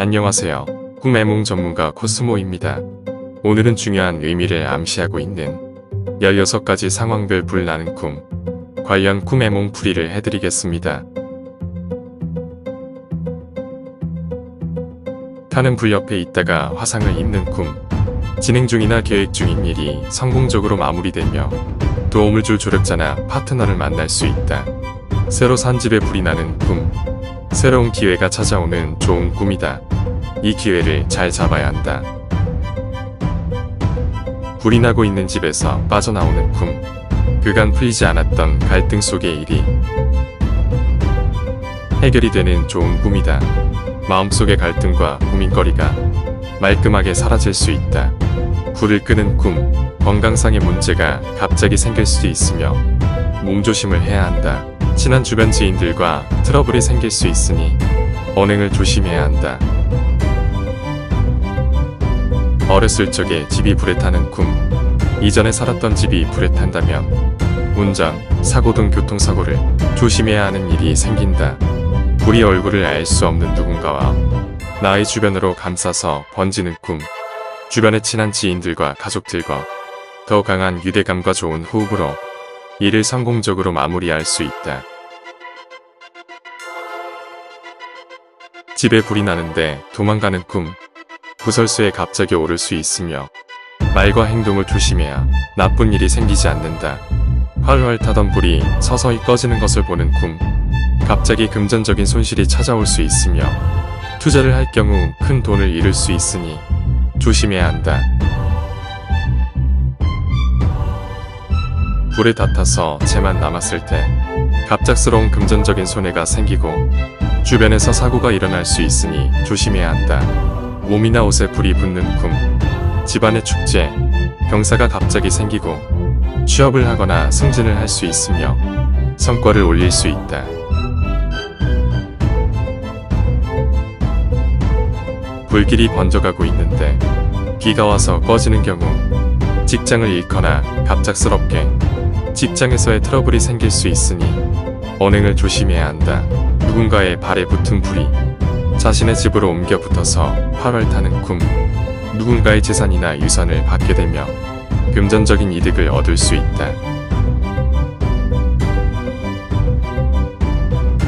안녕하세요. 꿈해몽 전문가 코스모입니다. 오늘은 중요한 의미를 암시하고 있는 16가지 상황별 불 나는 꿈 관련 꿈해몽 풀이를 해드리겠습니다. 타는 불 옆에 있다가 화상을 입는 꿈 진행 중이나 계획 중인 일이 성공적으로 마무리되며 도움을 줄 조력자나 파트너를 만날 수 있다. 새로 산 집에 불이 나는 꿈 새로운 기회가 찾아오는 좋은 꿈이다. 이 기회를 잘 잡아야 한다. 불이 나고 있는 집에서 빠져나오는 꿈. 그간 풀리지 않았던 갈등 속의 일이 해결이 되는 좋은 꿈이다. 마음속의 갈등과 고민거리가 말끔하게 사라질 수 있다. 불을 끄는 꿈. 건강상의 문제가 갑자기 생길 수도 있으며 몸조심을 해야 한다. 친한 주변 지인들과 트러블이 생길 수 있으니 언행을 조심해야 한다. 어렸을 적에 집이 불에 타는 꿈. 이전에 살았던 집이 불에 탄다면 운전, 사고 등 교통사고를 조심해야 하는 일이 생긴다. 불이 얼굴을 알 수 없는 누군가와 나의 주변으로 감싸서 번지는 꿈. 주변의 친한 지인들과 가족들과 더 강한 유대감과 좋은 호흡으로 일을 성공적으로 마무리할 수 있다. 집에 불이 나는데 도망가는 꿈. 구설수에 갑자기 오를 수 있으며 말과 행동을 조심해야 나쁜 일이 생기지 않는다. 활활 타던 불이 서서히 꺼지는 것을 보는 꿈. 갑자기 금전적인 손실이 찾아올 수 있으며 투자를 할 경우 큰 돈을 잃을 수 있으니 조심해야 한다. 불에 다 타서 재만 남았을 때 갑작스러운 금전적인 손해가 생기고 주변에서 사고가 일어날 수 있으니 조심해야 한다. 몸이나 옷에 불이 붙는 꿈, 집안의 축제, 병사가 갑자기 생기고 취업을 하거나 승진을 할 수 있으며 성과를 올릴 수 있다. 불길이 번져가고 있는데 비가 와서 꺼지는 경우 직장을 잃거나 갑작스럽게 직장에서의 트러블이 생길 수 있으니 언행을 조심해야 한다. 누군가의 발에 붙은 불이 자신의 집으로 옮겨 붙어서 활활 타는 꿈. 누군가의 재산이나 유산을 받게 되며 금전적인 이득을 얻을 수 있다.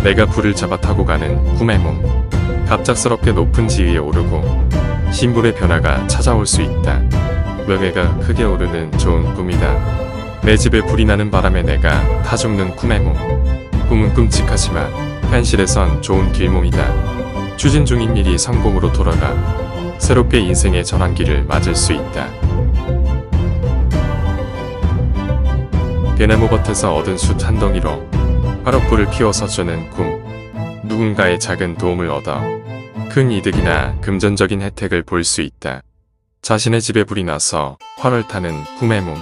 내가 불을 잡아 타고 가는 꿈의 몸. 갑작스럽게 높은 지위에 오르고 신분의 변화가 찾아올 수 있다. 명예가 크게 오르는 좋은 꿈이다. 내 집에 불이 나는 바람에 내가 타 죽는 꿈의 몸. 꿈은 끔찍하지만 현실에선 좋은 길몽이다. 추진 중인 일이 성공으로 돌아가 새롭게 인생의 전환기를 맞을 수 있다. 대나무 밭에서 얻은 숯 한 덩이로 화롯불을 피워서 주는 꿈. 누군가의 작은 도움을 얻어 큰 이득이나 금전적인 혜택을 볼 수 있다. 자신의 집에 불이 나서 화를 타는 꿈의 몸.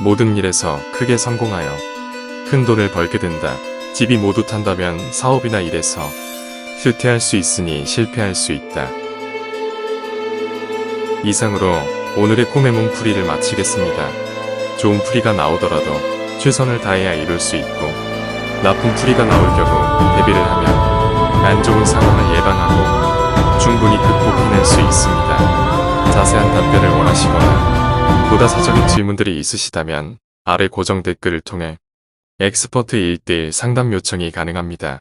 모든 일에서 크게 성공하여 큰 돈을 벌게 된다. 집이 모두 탄다면 사업이나 일에서 실패할 수 있으니 실패할 수 있다. 이상으로 오늘의 꿈의 몸 풀이를 마치겠습니다. 좋은 풀이가 나오더라도 최선을 다해야 이룰 수 있고 나쁜 풀이가 나올 경우 대비를 하면 안 좋은 상황을 예방하고 충분히 극복해낼 수 있습니다. 자세한 답변을 원하시거나 보다 사적인 질문들이 있으시다면 아래 고정 댓글을 통해 엑스퍼트 1대1 상담 요청이 가능합니다.